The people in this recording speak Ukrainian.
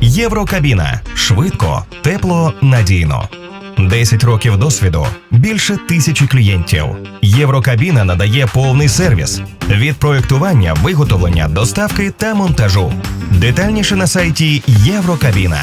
Єврокабіна швидко, тепло, надійно. 10 років досвіду, більше тисячі клієнтів. Єврокабіна надає повний сервіс від проєктування, виготовлення, доставки та монтажу. Детальніше на сайті Єврокабіна.